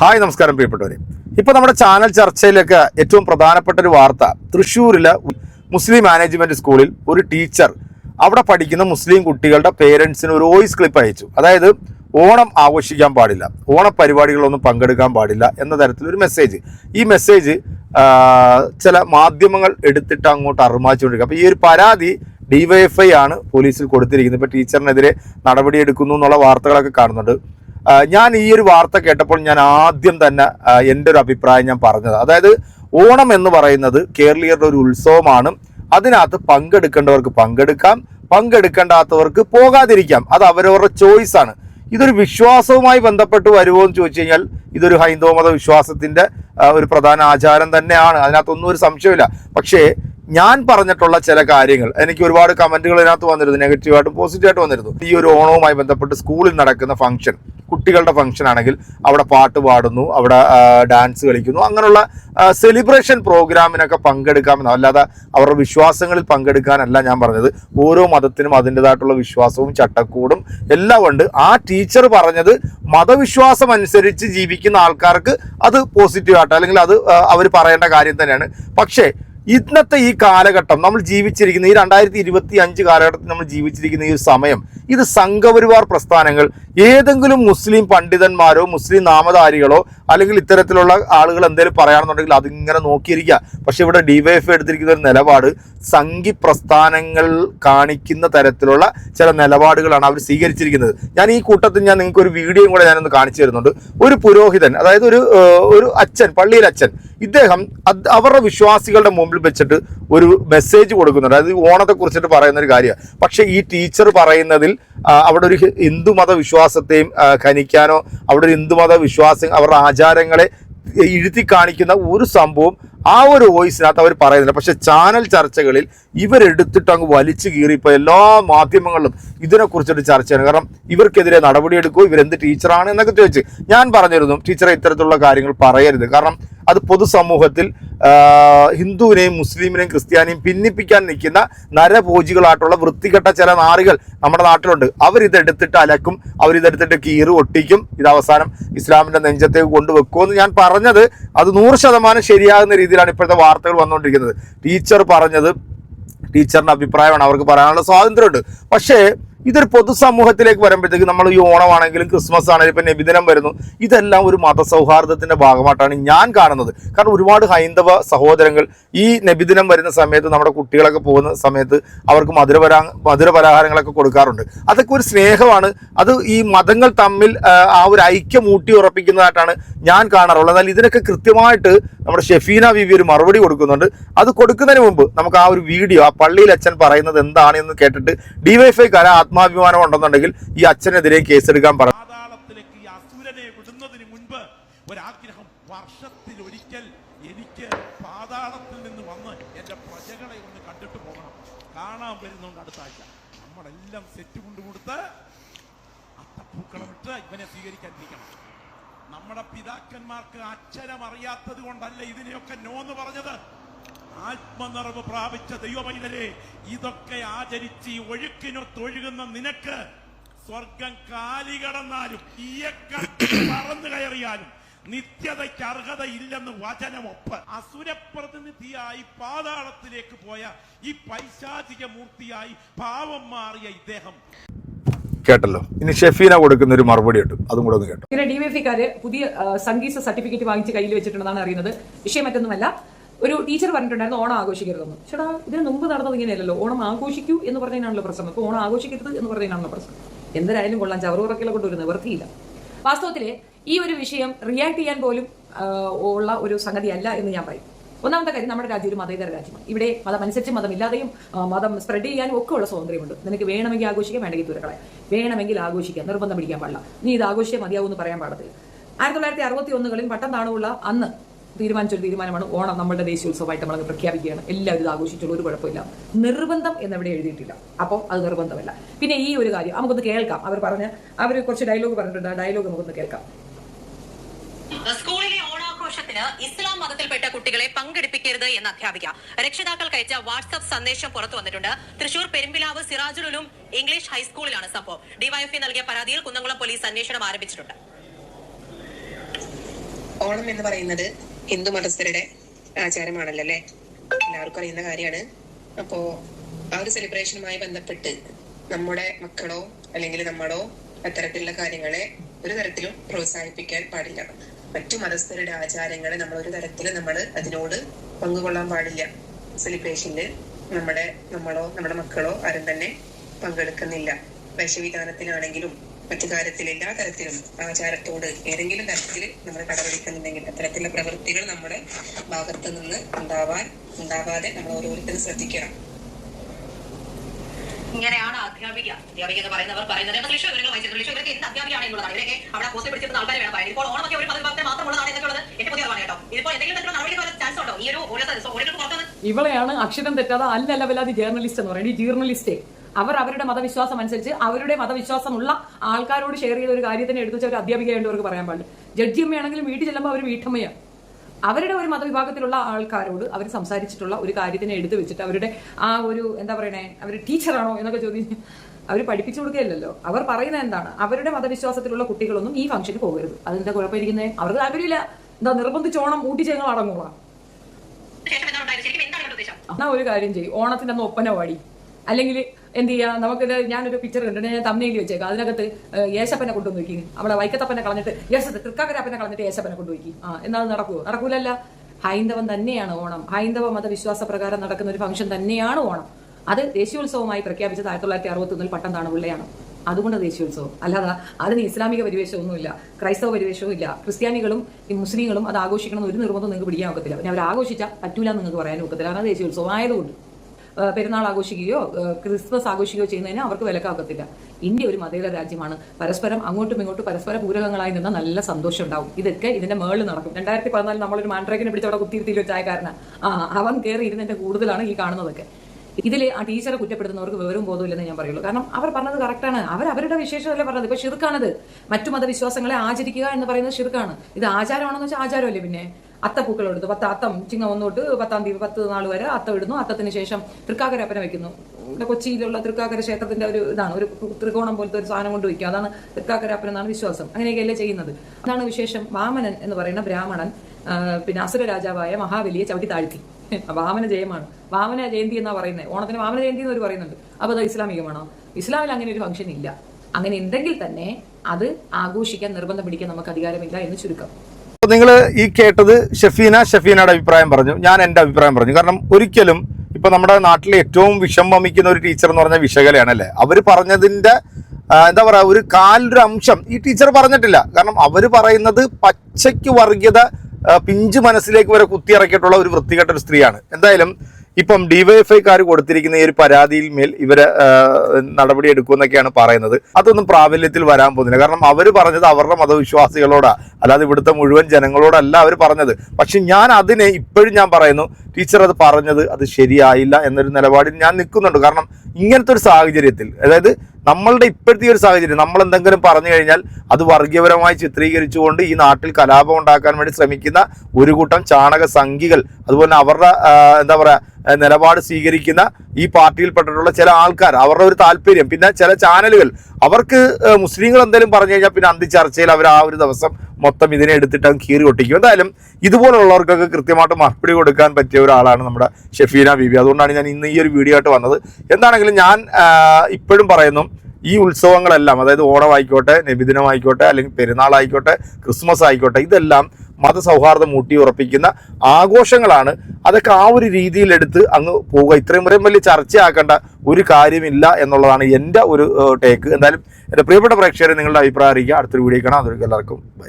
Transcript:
Hi നമസ്കാരം പ്രിയപ്പെട്ടവരെ. ഇപ്പൊ നമ്മുടെ ചാനൽ ചർച്ചയിലൊക്കെ ഏറ്റവും പ്രധാനപ്പെട്ട ഒരു വാർത്ത. തൃശ്ശൂരിലെ മുസ്ലിം മാനേജ്മെന്റ് സ്കൂളിൽ ഒരു ടീച്ചർ അവിടെ പഠിക്കുന്ന മുസ്ലിം കുട്ടികളുടെ പേരൻസിന് ഒരു വോയിസ് ക്ലിപ്പ് അയച്ചു. അതായത് ഓണം ആഘോഷിക്കാൻ പാടില്ല ഓണ പരിപാടികളൊന്നും പങ്കെടുക്കാൻ പാടില്ല എന്ന തരത്തിലൊരു മെസ്സേജ്. ഈ മെസ്സേജ് ചില മാധ്യമങ്ങൾ എടുത്തിട്ട് അങ്ങോട്ട് അറുമാച്ചുകൊണ്ടിരിക്കുക അപ്പോൾ ഈ ഒരു പരാതി ഡിവൈഎഫ്ഐ ആണ് പോലീസിൽ കൊടുത്തിരിക്കുന്നത്. ഇപ്പോൾ ടീച്ചറിനെതിരെ നടപടിയെടുക്കുന്നു എന്നുള്ള വാർത്തകളൊക്കെ കാണുന്നുണ്ട്. ഞാൻ ഈ ഒരു വാർത്ത കേട്ടപ്പോൾ ഞാൻ ആദ്യം തന്നെ എന്റെ ഒരു അഭിപ്രായം ഞാൻ പറഞ്ഞത്. അതായത് ഓണം എന്ന് പറയുന്നത് കേരളീയരുടെ ഒരു ഉത്സവമാണ്. അതിനകത്ത് പങ്കെടുക്കേണ്ടവർക്ക് പങ്കെടുക്കാം പങ്കെടുക്കേണ്ടാത്തവർക്ക് പോകാതിരിക്കാം. അത് അവരവരുടെ ചോയ്സാണ് ഇതൊരു വിശ്വാസവുമായി ബന്ധപ്പെട്ട് വരുമോ എന്ന് ചോദിച്ചു കഴിഞ്ഞാൽ ഇതൊരു ഹൈന്ദവ മത വിശ്വാസത്തിന്റെ ഒരു പ്രധാന ആചാരം തന്നെയാണ്. അതിനകത്തൊന്നും ഒരു സംശയമില്ല പക്ഷേ ഞാൻ പറഞ്ഞിട്ടുള്ള ചില കാര്യങ്ങൾ എനിക്ക് ഒരുപാട് കമന്റുകൾ ഇതിനകത്ത് വന്നിരുന്നു നെഗറ്റീവായിട്ടും പോസിറ്റീവായിട്ടും വന്നിരുന്നു. ഈ ഒരു ഓണവുമായി ബന്ധപ്പെട്ട് സ്കൂളിൽ നടക്കുന്ന ഫംഗ്ഷൻ കുട്ടികളുടെ ഫംഗ്ഷൻ ആണെങ്കിൽ അവിടെ പാട്ട് പാടുന്നു അവിടെ ഡാൻസ് കളിക്കുന്നു. അങ്ങനെയുള്ള സെലിബ്രേഷൻ പ്രോഗ്രാമിനൊക്കെ പങ്കെടുക്കാമെന്ന് അല്ലാതെ അവരുടെ വിശ്വാസങ്ങളിൽ പങ്കെടുക്കാനല്ല ഞാൻ പറഞ്ഞത്. ഓരോ മതത്തിനും അതിന്റെതായിട്ടുള്ള വിശ്വാസവും ചട്ടക്കൂടും എല്ലാം ഉണ്ട്. ആ ടീച്ചർ പറഞ്ഞത് മതവിശ്വാസം അനുസരിച്ച് ജീവിക്കുന്ന ആൾക്കാർക്ക് അത് പോസിറ്റീവായിട്ട് അല്ലെങ്കിൽ അത് അവർ പറയേണ്ട കാര്യം തന്നെയാണ്. പക്ഷേ ഇന്നത്തെ ഈ കാലഘട്ടം നമ്മൾ ജീവിച്ചിരിക്കുന്ന ഈ രണ്ടായിരത്തി ഇരുപത്തി അഞ്ച് കാലഘട്ടത്തിൽ നമ്മൾ ജീവിച്ചിരിക്കുന്ന ഈ സമയം ഇത് സംഘപരിവാർ പ്രസ്ഥാനങ്ങൾ ഏതെങ്കിലും മുസ്ലിം പണ്ഡിതന്മാരോ മുസ്ലിം നാമധാരികളോ അല്ലെങ്കിൽ ഇത്തരത്തിലുള്ള ആളുകൾ എന്തെങ്കിലും പറയുകയാണെന്നുണ്ടെങ്കിൽ അതിങ്ങനെ നോക്കിയിരിക്കുക. പക്ഷെ ഇവിടെ ഡിവൈഎഫ് എടുത്തിരിക്കുന്ന ഒരു നിലപാട് സംഘി പ്രസ്ഥാനങ്ങൾ കാണിക്കുന്ന തരത്തിലുള്ള ചില നിലപാടുകളാണ് അവർ സ്വീകരിച്ചിരിക്കുന്നത്. ഞാൻ ഈ കൂട്ടത്തിൽ ഞാൻ നിങ്ങൾക്ക് ഒരു വീഡിയോയും കൂടെ ഞാനൊന്ന് കാണിച്ചു തരുന്നുണ്ട്. ഒരു പുരോഹിതൻ അതായത് ഒരു ഒരു അച്ഛൻ പള്ളിയിലെ അച്ഛൻ ഇദ്ദേഹം അവരുടെ വിശ്വാസികളുടെ മുമ്പിൽ വെച്ചിട്ട് ഒരു മെസ്സേജ് കൊടുക്കുന്നുണ്ട്. അതായത് ഓണത്തെ കുറിച്ചിട്ട് പറയുന്ന ഒരു കാര്യമാണ്. പക്ഷേ ഈ ടീച്ചർ പറയുന്നതിൽ അവിടെ ഒരു ഹിന്ദു ഹിന്ദുമത വിശ്വാസത്തെയും ഖനിക്കാനോ അവിടെ ഒരു ഹിന്ദുമത വിശ്വാസം അവരുടെ ആചാരങ്ങളെ എഴുതി കാണിക്കുന്ന ഒരു സംഭവം ആ ഒരു വോയിസിനകത്ത് അവർ പറയുന്നില്ല. പക്ഷെ ചാനൽ ചർച്ചകളിൽ ഇവരെടുത്തിട്ട് അങ്ങ് വലിച്ചു കീറി ഇപ്പോൾ എല്ലാ മാധ്യമങ്ങളിലും ഇതിനെക്കുറിച്ചൊരു ചർച്ചയാണ്. കാരണം ഇവർക്കെതിരെ നടപടിയെടുക്കുമോ ഇവരെന്ത് ടീച്ചറാണ് എന്നൊക്കെ ചോദിച്ച്. ഞാൻ പറഞ്ഞിരുന്നു ടീച്ചറെ ഇത്തരത്തിലുള്ള കാര്യങ്ങൾ പറയരുത്. കാരണം അത് പൊതുസമൂഹത്തിൽ ഹിന്ദുവിനെയും മുസ്ലിമിനെയും ക്രിസ്ത്യാനിയും ഭിന്നിപ്പിക്കാൻ നിൽക്കുന്ന നരഭോജികളായിട്ടുള്ള വൃത്തികെട്ട ചില നാറികൾ നമ്മുടെ നാട്ടിലുണ്ട്. അവരിതെടുത്തിട്ട് അലക്കും അവരിതെടുത്തിട്ട് കീറ് ഒട്ടിക്കും. ഇത് അവസാനം ഇസ്ലാമിന്റെ നെഞ്ചത്തേക്ക് കൊണ്ടുവെക്കുമെന്ന് ഞാൻ പറഞ്ഞത് അത് നൂറ് ശതമാനം ശരിയാകുന്ന രീതിയിലാണ് ഇപ്പോഴത്തെ വാർത്തകൾ വന്നുകൊണ്ടിരിക്കുന്നത്. ടീച്ചർ പറഞ്ഞത് ടീച്ചറിന്റെ അഭിപ്രായമാണ് അവർക്ക് പറയാനുള്ള സ്വാതന്ത്ര്യമുണ്ട്. പക്ഷേ ഇതൊരു പൊതുസമൂഹത്തിലേക്ക് വരുമ്പോഴത്തേക്ക് നമ്മൾ ഈ ഓണമാണെങ്കിലും ക്രിസ്മസ് ആണെങ്കിലും ഇപ്പം നബിദിനം വരുന്നു ഇതെല്ലാം ഒരു മതസൗഹാർദ്ദത്തിന്റെ ഭാഗമായിട്ടാണ് ഞാൻ കാണുന്നത്. കാരണം ഒരുപാട് ഹൈന്ദവ സഹോദരങ്ങൾ ഈ നബിദിനം വരുന്ന സമയത്ത് നമ്മുടെ കുട്ടികളൊക്കെ പോകുന്ന സമയത്ത് അവർക്ക് മധുരപരാ മധുര പലഹാരങ്ങളൊക്കെ കൊടുക്കാറുണ്ട്. അതൊക്കെ ഒരു സ്നേഹമാണ്. അത് ഈ മതങ്ങൾ തമ്മിൽ ആ ഒരു ഐക്യം ഊട്ടി ഉറപ്പിക്കുന്നതായിട്ടാണ് ഞാൻ കാണാറുള്ളത്. എന്നാൽ ഇതിനൊക്കെ കൃത്യമായിട്ട് നമ്മുടെ ഷെഫീന വിവി ഒരു മറുപടി കൊടുക്കുന്നുണ്ട്. അത് കൊടുക്കുന്നതിന് മുമ്പ് നമുക്ക് ആ ഒരു വീഡിയോ ആ പള്ളിയിൽ അച്ഛൻ പറയുന്നത് എന്താണ് എന്ന് കേട്ടിട്ട് ഡിവൈഫൈക്കാര ആത്മാഭിമാനം ഉണ്ടെന്നുണ്ടെങ്കിൽ ഈ അച്ഛനെതിരെ കേസെടുക്കാൻ പറ പാതാളത്തിലേക്ക് ഈ അസുരനെ വിടുന്നതിന് മുൻപ് ഒരാഗ്രഹം വർഷത്തിൽ ഒരിക്കൽ എനിക്ക് നിന്ന് ഒന്ന് കണ്ടിട്ട് പോകണം. കാണാൻ നമ്മളെല്ലാം സെറ്റ് ഇവനെ നമ്മുടെ പിതാക്കന്മാർക്ക് അക്ഷരം അറിയാത്തത് കൊണ്ടല്ല ഇതിനെയൊക്കെ നോന്ന് പറഞ്ഞത്. ആത്മനിറവ് പ്രാപിച്ച ദൈവമൈതരെ ഇതൊക്കെ ആചരിച്ച് ഈ ഒഴുക്കിനൊത്തൊഴുകുന്ന നിനക്ക് സ്വർഗം കാലി കടന്നാലും പറന്നു കയറിയാലും നിത്യതയ്ക്ക് അർഹതയില്ലെന്ന് വചനമൊപ്പ് അസുരപ്രതിനിധിയായി പാതാളത്തിലേക്ക് പോയ ഈ പൈശാചിക മൂർത്തിയായി പാവം മാറിയ ഇദ്ദേഹം. കേട്ടല്ലോ. ഇനി ഷെഫീന കൊടുക്കുന്ന ഒരു മറുപടി ഉണ്ട്. അതും കൂടെ ഒന്ന് കേട്ടോ. ഇങ്ങനെ ഡിവൈഎഫ്ഐക്കാര് പുതിയ സംഗീത സർട്ടിഫിക്കറ്റ് വാങ്ങിച്ച് കയ്യിൽ വെച്ചിട്ടുണ്ടെന്നാണ് അറിയുന്നത്. വിഷയം മറ്റൊന്നുമല്ല. ഒരു ടീച്ചർ പറഞ്ഞിട്ടുണ്ടായിരുന്നു ഓണം ആഘോഷിക്കരുതെന്ന്. ചേട്ടാ ഇതിന് മുമ്പ് നടന്നത് ഇങ്ങനെയല്ലല്ലോ. ഓണം ആഘോഷിക്കൂ എന്ന് പറഞ്ഞതിനാണല്ലോ പ്രശ്നം അപ്പോൾ ഓണം ആഘോഷിക്കരുത് എന്ന് പറഞ്ഞതിനാണല്ലോ പ്രശ്നം എന്തായാലും കൊള്ളാം. ചവറുറക്കിലെ കൊണ്ട് ഒരു നിവൃത്തിയില്ല. വാസ്തവത്തിൽ ഈ ഒരു വിഷയം റിയാക്ട് ചെയ്യാൻ പോലും ഉള്ള ഒരു സംഗതി അല്ല എന്ന് ഞാൻ പറയും. ഒന്നാമത്തെ കാര്യം നമ്മുടെ രാജ്യം ഒരു മതേതര രാജ്യമാണ്. ഇവിടെ മതം അനുസരിച്ച് മതമില്ലാതെയും മതം സ്പ്രെഡ് ചെയ്യാനും ഒക്കെ ഉള്ള സ്വാതന്ത്ര്യമുണ്ട്. നിനക്ക് വേണമെങ്കിൽ ആഘോഷിക്കാം വേണമെങ്കിൽ തുരക്കളെ വേണമെങ്കിൽ ആഘോഷിക്കാം. നിർബന്ധം പിടിക്കാൻ പാടില്ല. നീ ഇത് ആഘോഷിച്ചേ മതിയാവും എന്ന് പറയാൻ പാടത്തില്ല. ആയിരത്തി തൊള്ളായിരത്തി അറുപത്തി ഒന്നുകളിൽ പട്ടം താണുള്ള അന്ന് തീരുമാനിച്ചൊരു തീരുമാനമാണ് ഓണം. നമ്മുടെ ദേശീയ ദേശീയോത്സവമായിട്ട് നമ്മൾ പ്രഖ്യാപിക്കുകയാണ്. എല്ലാവരും ഇത് ആഘോഷിച്ചുള്ള ഒരു കുഴപ്പമില്ല. നിർബന്ധം എന്നിവിടെ എഴുതിയിട്ടില്ല. അപ്പോൾ അത് നിർബന്ധമല്ല. പിന്നെ ഈ ഒരു കാര്യം നമുക്കൊന്ന് കേൾക്കാം. അവർ പറഞ്ഞ അവർ കുറച്ച് ഡയലോഗ് പറഞ്ഞിട്ടുണ്ട്. ആ ഡയലോഗ് നമുക്കൊന്ന് കേൾക്കാം. സ്കൂളിലെ ഓണാഘോഷത്തിന് ഇസ്ലാം മതത്തിൽപ്പെട്ട കുട്ടികളെ പങ്കെടുപ്പിക്കരുത് എന്ന് അധ്യാപിക. രക്ഷിതാക്കൾക്ക് അയച്ച വാട്സ്ആപ്പ് സന്ദേശം പുറത്തു വന്നിട്ടുണ്ട്. തൃശൂർ പെരുമ്പിലാവ് സിറാജുലും ഇംഗ്ലീഷ് ഹൈസ്കൂളിലാണ് സംഭവം. ഡിവൈഎഫ്ഐ നൽകിയ പരാതിയിൽ കുന്നംകുളം പോലീസ് അന്വേഷണം ആരംഭിച്ചിട്ടുണ്ട്. ഓണം എന്ന് പറയുന്നത് ഹിന്ദു മതസ്ഥരുടെ ആചാരമാണല്ലോ അല്ലെ എല്ലാവർക്കും അറിയുന്ന കാര്യമാണ്. അപ്പോ ആ ഒരു സെലിബ്രേഷനുമായി ബന്ധപ്പെട്ട് നമ്മുടെ മക്കളോ അല്ലെങ്കിൽ നമ്മളോ അത്തരത്തിലുള്ള കാര്യങ്ങളെ ഒരു തരത്തിലും പ്രോത്സാഹിപ്പിക്കാൻ പാടില്ല. മറ്റു മതസ്ഥരുടെ ആചാരങ്ങളെ നമ്മൾ ഒരു തരത്തിലും നമ്മൾ അതിനോട് പങ്കുകൊള്ളാൻ പാടില്ല. സെലിബ്രേഷനിൽ നമ്മുടെ നമ്മളോ നമ്മുടെ മക്കളോ ആരും തന്നെ പങ്കെടുക്കുന്നില്ല. വേഷവിധാനത്തിലാണെങ്കിലും മറ്റു കാര്യത്തിൽ എല്ലാ തരത്തിലും ആചാരത്തോട് ഏതെങ്കിലും തരത്തിൽ നമ്മൾ കടപിടിക്കുന്നുണ്ടെങ്കിൽ അത്തരത്തിലുള്ള പ്രവൃത്തികൾ നമ്മുടെ ഭാഗത്ത് നിന്ന് ഉണ്ടാവാൻ ഉണ്ടാവാതെ നമ്മൾ ഓരോരുത്തരും ശ്രദ്ധിക്കണം. ഇങ്ങനെയാണ് അധ്യാപിക. അധ്യാപിക എന്ന് പറയുന്നവർ പറയുന്നത് അപ്പൊ തൃശ്ശൂർ വിവരങ്ങൾ വായിച്ചത് തൃശ്ശൂർ ഇവർക്ക് എന്ത് അധ്യാപികയാണ് എന്നുള്ളതാണ്. ഇവരൊക്കെ അവിടെ പോസ്റ്റ് പിടിച്ചിരുന്ന ആൾക്കാർ വേണം പറയാൻ. ഇപ്പോൾ ഓണമൊക്കെ ഒരു പതിവ് മാത്രമുള്ളതാണ് എന്നൊക്കെ ഉള്ളത് എന്റെ പുതിയ കേട്ടോ. ഇപ്പോൾ എന്തെങ്കിലും തരത്തിലുള്ള നടപടി ചാൻസ് ഉണ്ടോ? ഈ ഒരു ഓരോ ഓരോ പുറത്തുനിന്ന് ഇവളെയാണ് അക്ഷരം തെറ്റാതെ അല്ല ലെവലാതി ജേർണലിസ്റ്റ് എന്ന് പറയുന്നത്. ഈ ജേർണലിസ്റ്റ് അവർ അവരുടെ മതവിശ്വാസം അനുസരിച്ച് അവരുടെ മതവിശ്വാസമുള്ള ആൾക്കാരോട് ഷെയർ ചെയ്ത ഒരു കാര്യത്തിനെ എടുത്തു വെച്ചാൽ ഒരു അധ്യാപികയായിട്ട് പറയാൻ പാടില്ല. ജഡ്ജിയമ്മയാണെങ്കിലും വീട്ടിൽ ചെല്ലുമ്പോൾ അവർ വീട്ടമ്മയാണ് അവരുടെ ഒരു മതവിഭാഗത്തിലുള്ള ആൾക്കാരോട് അവർ സംസാരിച്ചിട്ടുള്ള ഒരു കാര്യത്തിനെ എടുത്തു വെച്ചിട്ട് അവരുടെ ആ ഒരു എന്താ പറയണേ അവർ ടീച്ചറാണോ എന്നൊക്കെ ചോദിച്ചു അവർ പഠിപ്പിച്ചു കൊടുക്കുകയല്ലോ അവർ പറയുന്നത് എന്താണ്? അവരുടെ മതവിശ്വാസത്തിലുള്ള കുട്ടികളൊന്നും ഈ ഫംഗ്ഷന് പോകരുത്. അതെന്താ കുഴപ്പമിരിക്കുന്നത് അവർക്ക് താല്പര്യമില്ല. എന്താ നിർബന്ധിച്ചോണം ഊട്ടിച്ചേങ്ങൾ ഉദ്ദേശം എന്നാ ഒരു കാര്യം ചെയ്യും. ഓണത്തിന്റെ അന്ന് ഒപ്പന പാടി അല്ലെങ്കിൽ എന്ത് ചെയ്യാ? നമുക്കിത് ഞാനൊരു പിക്ചർ കണ്ടിട്ട് ഞാൻ തമ്മയിൽ വെച്ചേക്കാം. അതിനകത്ത് യേശപ്പനെ കൊണ്ടുവന്ന് വെക്കും അവിടെ വൈക്കത്തപ്പനെ കളഞ്ഞിട്ട് യേശ തൃക്കാക്കരപ്പനെ കളഞ്ഞിട്ട് യേശപ്പനെ കൊണ്ടുപോയി ആ എന്നാൽ നടക്കുമോ നടക്കൂലല്ല. ഹൈന്ദവം തന്നെയാണ് ഓണം. ഹൈന്ദവ മതവിശ്വാസ പ്രകാരം നടക്കുന്ന ഒരു ഫംഗ്ഷൻ തന്നെയാണ് ഓണം. അത് ദേശീയോത്സവമായി പ്രഖ്യാപിച്ചത് ആയിരത്തി തൊള്ളായിരത്തി അറുപത്തി ഒന്നിൽ പട്ടം താണുപിള്ളയാണ് അതുകൊണ്ട് ദേശീയോത്സവം. അല്ലാതെ അതിന് ഇസ്ലാമിക പരിവേഷമൊന്നുമില്ല. ക്രൈസ്തവ പരിവേഷവും ഇല്ല ക്രിസ്ത്യാനികളും മുസ്ലിങ്ങളും അത് ആഘോഷിക്കണം എന്ന് ഒരു നിർബന്ധം നിങ്ങൾക്ക് പിടിക്കാൻ ഒക്കത്തില്ല. പിന്നെ അവർ ആഘോഷിച്ചാൽ പറ്റൂല നിങ്ങൾക്ക് പറയാൻ ഒക്കത്തില്ല. കാരണം ദേശീയോത്സവം ആയതുകൊണ്ട് പെരുന്നാൾ ആഘോഷിക്കുകയോ ക്രിസ്മസ് ആഘോഷിക്കുകയോ ചെയ്യുന്നതിന് അവർക്ക് വിലക്കാക്കത്തില്ല. ഇന്ത്യ ഒരു മതേതര രാജ്യമാണ്. പരസ്പരം അങ്ങോട്ടും ഇങ്ങോട്ടും പരസ്പര പൂരകങ്ങളായി നിന്ന നല്ല സന്തോഷം ഉണ്ടാവും. ഇതൊക്കെ ഇതിന്റെ മേളിൽ നടക്കും. രണ്ടായിരത്തി പതിനാലിൽ നമ്മളൊരു മാൻഡ്രേക്കിനെ പിടിച്ച് അവിടെ ചായ കാരണം ആ അവൻ കയറി ഇരുന്നതിന്റെ കൂടുതലാണ് ഈ കാണുന്നതൊക്കെ. ഇതിൽ ആ ടീച്ചറെ കുറ്റപ്പെടുത്തുന്നവർക്ക് വിവരവും ബോധമില്ലെന്ന് ഞാൻ പറയുള്ളൂ. കാരണം അവർ പറഞ്ഞത് കറക്റ്റാണ് അവർ അവരുടെ വിശേഷമല്ലേ പറഞ്ഞത്? ഇപ്പൊ ഷിർക്കാണത് മറ്റു മതവിശ്വാസങ്ങളെ ആചരിക്കുക എന്ന് പറയുന്നത് ഷിർക്കാണ് ഇത് ആചാരമാണെന്ന് വെച്ചാൽ ആചാരമല്ലേ പിന്നെ? അത്തപ്പൂക്കൾ എടുത്തു പത്ത് അത്തം ചിങ്ങ ഒന്ന് തൊട്ട് പത്താം തീയതി പത്ത് നാൾ വരെ അത്തം ഇടുന്നു. അത്തത്തിന് ശേഷം തൃക്കാക്കരപ്പന വെക്കുന്നു. ഇവിടെ കൊച്ചിയിലുള്ള തൃക്കാക്കര ക്ഷേത്രത്തിന്റെ ഒരു ഇതാണ്. ഒരു ത്രികോണം പോലത്തെ ഒരു സാധനം കൊണ്ട് വയ്ക്കുക അതാണ് തൃക്കാക്കരപ്പൻ എന്നാണ് വിശ്വാസം. അങ്ങനെയൊക്കെയല്ലേ ചെയ്യുന്നത്. അതാണ് വിശേഷം വാമനൻ എന്ന് പറയുന്ന ബ്രാഹ്മണൻ പിന്നെ അസുര രാജാവായ മഹാബലിയെ ചവിട്ടി താഴ്ത്തി. വാമന ജയമാണ്. വാമന ജയന്തി എന്നാ പറയുന്നത്. ഓണത്തിന് വാമന ജയന്തി എന്ന് പറയുന്നുണ്ട്. അപ്പൊ അത് ഇസ്ലാമികമാണോ? ഇസ്ലാമിൽ അങ്ങനെ ഒരു ഫംഗ്ഷൻ ഇല്ല അങ്ങനെ ഉണ്ടെങ്കിൽ തന്നെ അത് ആഘോഷിക്കാൻ നിർബന്ധം പിടിക്കാൻ നമുക്ക് അധികാരമില്ല എന്ന് ചുരുക്കം. നിങ്ങൾ ഈ കേട്ടത് ഷഫീന ഷഫീനയുടെ അഭിപ്രായം പറഞ്ഞു. ഞാൻ എന്റെ അഭിപ്രായം പറഞ്ഞു. കാരണം ഒരിക്കലും ഇപ്പൊ നമ്മുടെ നാട്ടിലെ ഏറ്റവും വിഷം വമിക്കുന്ന ഒരു ടീച്ചർ എന്ന് പറഞ്ഞ വിശകലയാണ് അല്ലേ? അവർ പറഞ്ഞതിന്റെ എന്താ പറയാ ഒരു കാലൊരു അംശം ഈ ടീച്ചർ പറഞ്ഞിട്ടില്ല. കാരണം അവർ പറയുന്നത് പച്ചയ്ക്ക് വർഗീയത പിഞ്ചു മനസ്സിലേക്ക് വരെ കുത്തിയിറക്കിയിട്ടുള്ള ഒരു വൃത്തികെട്ട ഒരു സ്ത്രീയാണ്. എന്തായാലും ഇപ്പം ഡിവൈഎഫ്ഐക്കാർ കൊടുത്തിരിക്കുന്ന ഈ ഒരു പരാതിയിൽ മേൽ ഇവരെ നടപടി എടുക്കുമെന്നൊക്കെയാണ് പറയുന്നത്. അതൊന്നും പ്രാബല്യത്തിൽ വരാൻ പോകുന്നില്ല. കാരണം അവർ പറഞ്ഞത് അവരുടെ മതവിശ്വാസികളോടാ. അല്ലാതെ ഇവിടുത്തെ മുഴുവൻ ജനങ്ങളോടല്ല അവർ പറഞ്ഞത്. പക്ഷെ ഞാൻ അതിനെ ഇപ്പോഴും ഞാൻ പറയുന്നു ടീച്ചർ അത് പറഞ്ഞത് അത് ശരിയായില്ല എന്നൊരു നിലപാടിൽ ഞാൻ നിൽക്കുന്നുണ്ട്. കാരണം ഇങ്ങനത്തെ ഒരു സാഹചര്യത്തിൽ അതായത് നമ്മളുടെ ഇപ്പോഴത്തെ ഒരു സാഹചര്യം നമ്മൾ എന്തെങ്കിലും പറഞ്ഞു കഴിഞ്ഞാൽ അത് വർഗീയപരമായി ചിത്രീകരിച്ചുകൊണ്ട് ഈ നാട്ടിൽ കലാപം ഉണ്ടാക്കാൻ വേണ്ടി ശ്രമിക്കുന്ന ഒരു കൂട്ടം ചാണക സംഘികൾ അതുപോലെ അവരുടെ എന്താ പറയാ ആ, നിലപാട് സ്വീകരിക്കുന്ന ഈ പാർട്ടിയിൽപ്പെട്ടിട്ടുള്ള ചില ആൾക്കാർ അവരുടെ ഒരു താല്പര്യം. പിന്നെ ചില ചാനലുകൾ അവർക്ക് മുസ്ലിങ്ങൾ എന്തെങ്കിലും പറഞ്ഞു കഴിഞ്ഞാൽ പിന്നെ അന്തി ചർച്ചയിൽ അവർ ആ ഒരു ദിവസം മൊത്തം ഇതിനെ എടുത്തിട്ട് അങ്ങ് കീറി ഒട്ടിക്കും. എന്തായാലും ഇതുപോലുള്ളവർക്കൊക്കെ കൃത്യമായിട്ട് മറുപടി കൊടുക്കാൻ പറ്റിയ ഒരാളാണ് നമ്മുടെ ഷെഫീന ബീബി. അതുകൊണ്ടാണ് ഞാൻ ഇന്ന് ഈ ഒരു വീഡിയോ ആയിട്ട് വന്നത്. എന്താണെങ്കിലും ഞാൻ ഇപ്പോഴും പറയുന്നു ഈ ഉത്സവങ്ങളെല്ലാം അതായത് ഓണമായിക്കോട്ടെ നബിദിനമായിക്കോട്ടെ അല്ലെങ്കിൽ പെരുന്നാളായിക്കോട്ടെ ക്രിസ്മസ് ആയിക്കോട്ടെ ഇതെല്ലാം മതസൗഹാർദ്ദം ഊട്ടി ഉറപ്പിക്കുന്ന ആഘോഷങ്ങളാണ്. അതൊക്കെ ആ ഒരു രീതിയിലെടുത്ത് അങ്ങ് പോവുക. ഇത്രയും വരെയും വലിയ ചർച്ചയാക്കേണ്ട ഒരു കാര്യമില്ല എന്നുള്ളതാണ് എന്റെ ഒരു ടേക്ക് എന്തായാലും എന്റെ പ്രിയപ്പെട്ട പ്രേക്ഷകരെ നിങ്ങളുടെ അഭിപ്രായം അറിയിക്കുക. അടുത്തൊരു വീഡിയോ കാണാം. അതൊരു എല്ലാവർക്കും. ബൈ